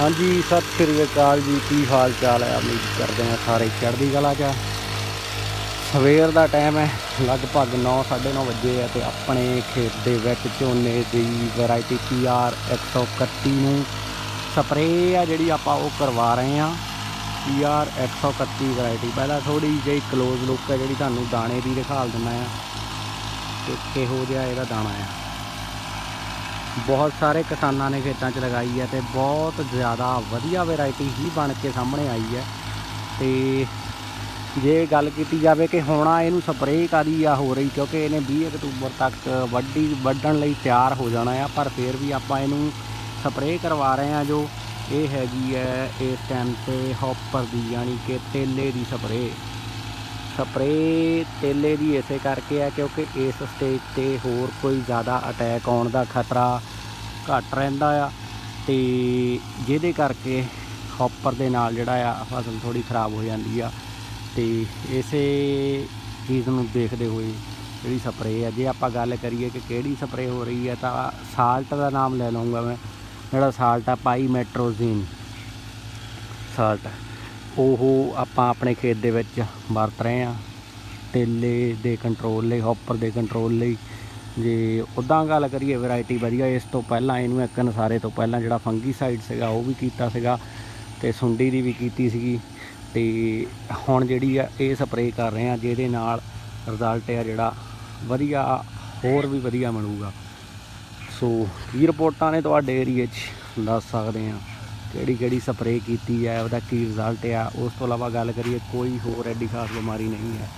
ਹਾਂਜੀ, ਸਤਿ ਸ੍ਰੀ ਅਕਾਲ ਜੀ। ਕੀ ਹਾਲ ਚਾਲ ਹੈ? ਉਮੀਦ ਕਰਦੇ ਹਾਂ ਸਾਰੇ ਚੜ੍ਹਦੀ ਕਲਾ 'ਚ ਆ। ਸਵੇਰ ਦਾ ਟਾਈਮ ਹੈ, ਲਗਭਗ 9:30 ਵਜੇ ਹੈ ਤੇ ਆਪਣੇ ਖੇਤ ਦੇ ਵਿੱਚ ਝੋਨੇ ਦੀ ਵੈਰਾਈਟੀ PR 131 ਨੂੰ ਸਪਰੇਅ ਆ ਜਿਹੜੀ ਆਪਾਂ ਉਹ ਕਰਵਾ ਰਹੇ ਹਾਂ। PR 131 ਵੈਰਾਈਟੀ ਪਹਿਲਾਂ ਥੋੜੀ ਜਿਹੀ ਕਲੋਜ਼ ਲੁੱਕ ਹੈ ਜਿਹੜੀ ਤੁਹਾਨੂੰ ਦਾਣੇ ਦੀ ਦਿਖਾਲ ਦਿੰਦਾ ਆ। ਕਿ ਕਿਹੋ ਜਿਹਾ ਇਹਦਾ ਦਾਣਾ ਆ। ਬਹੁਤ ਸਾਰੇ ਕਿਸਾਨਾਂ ਨੇ ਖੇਤਾਂ 'ਚ ਲਗਾਈ ਹੈ ਤੇ ਬਹੁਤ ਜ਼ਿਆਦਾ ਵਧੀਆ ਵੈਰਾਈਟੀ ਹੀ ਬਣ ਕੇ ਸਾਹਮਣੇ ਆਈ ਹੈ। ਤੇ ਜੇ ਗੱਲ ਕੀਤੀ ਜਾਵੇ ਕਿ ਹੋਣਾ ਇਹਨੂੰ ਸਪਰੇਅ ਕਾਦੀ ਆ ਹੋ ਰਹੀ, ਕਿਉਂਕਿ ਇਹਨੇ 20 ਅਕਤੂਬਰ ਤੱਕ ਵੱਢੀ, ਵੱਢਣ ਲਈ ਤਿਆਰ ਹੋ ਜਾਣਾ ਆ, ਪਰ ਫਿਰ ਵੀ ਆਪਾਂ ਇਹਨੂੰ ਸਪਰੇਅ ਕਰਵਾ ਰਹੇ ਆ ਜੋ ਇਹ ਹੈਗੀ ਹੈ ਇਸ ਟਾਈਮ ਤੇ ਹੌਪਰ ਦੀ, ਯਾਨੀ ਕਿ ਤੇਲੇ ਦੀ ਸਪਰੇਅ ਸਪਰੇਅ ਤੇਲੇ ਦੀ ਇਸੇ ਕਰਕੇ ਆ ਕਿਉਂਕਿ ਇਸ ਸਟੇਜ ਤੇ ਹੋਰ ਕੋਈ ਜ਼ਿਆਦਾ ਅਟੈਕ ਆਉਣ ਦਾ ਖਤਰਾ ਘੱਟ ਰਹਿੰਦਾ ਆ ਤੇ ਜਿਹਦੇ ਕਰਕੇ ਹੌਪਰ ਦੇ ਨਾਲ ਜਿਹੜਾ ਆ ਫਸਲ ਥੋੜੀ ਖਰਾਬ ਹੋ ਜਾਂਦੀ ਆ ਤੇ ਇਸੇ ਚੀਜ਼ ਨੂੰ ਦੇਖਦੇ ਹੋਏ ਜਿਹੜੀ ਸਪਰੇਅ ਆ, ਜੇ ਆਪਾਂ ਗੱਲ ਕਰੀਏ ਕਿ ਕਿਹੜੀ ਸਪਰੇਅ ਹੋ ਰਹੀ ਹੈ ਤਾਂ ਸਾਲਟ ਦਾ ਨਾਮ ਲੈ ਲਵਾਂਗਾ ਮੈਂ, ਜਿਹੜਾ ਸਾਲਟ ਆ, ਪਾਈ ਮੈਟਰੋਜ਼ਿਨ ਸਾਲਟ ਉਹ ਆਪਾਂ ਆਪਣੇ ਖੇਤ ਦੇ ਵਿੱਚ ਵਰਤ ਰਹੇ ਆ ਤੇਲੇ ਦੇ ਕੰਟਰੋਲ ਲਈ ਹੌਪਰ ਦੇ ਕੰਟਰੋਲ ਲਈ। ਜੇ ਉਦਾਂ ਗੱਲ ਕਰੀਏ ਵੈਰਾਈਟੀ ਵਧੀਆ। ਇਸ ਤੋਂ ਪਹਿਲਾਂ, ਇਹਨੂੰ ਇੱਕ ਨਸਾਰੇ ਤੋਂ ਪਹਿਲਾਂ ਜਿਹੜਾ ਫੰਗੀਸਾਈਡ ਸੀਗਾ, ਉਹ ਵੀ ਕੀਤਾ ਸੀਗਾ ਤੇ ਸੁੰਡੀ ਦੀ ਵੀ ਕੀਤੀ ਸੀਗੀ। ਤੇ ਹੁਣ ਜਿਹੜੀ ਆ, ਇਹ ਸਪਰੇਅ ਕਰ ਰਹੇ ਆ ਜਿਹਦੇ ਨਾਲ ਰਿਜ਼ਲਟ ਆ ਜਿਹੜਾ ਵਧੀਆ, ਹੋਰ ਵੀ ਵਧੀਆ ਮਿਲੂਗਾ। ਸੋ ਕੀ ਰਿਪੋਰਟਾਂ ਨੇ ਤੁਹਾਡੇ ਏਰੀਏ 'ਚ? ਦੱਸ ਸਕਦੇ ਆ ਕਿਹੜੀ ਕਿਹੜੀ ਸਪਰੇਅ ਕੀਤੀ ਹੈ, ਉਹਦਾ ਕੀ ਰਿਜ਼ਲਟ ਆ, ਉਸ ਤੋਂ ਇਲਾਵਾ ਗੱਲ ਕਰੀਏ, ਕੋਈ ਹੋਰ ਐਡੀ ਖਾਸ ਬਿਮਾਰੀ ਨਹੀਂ ਹੈ।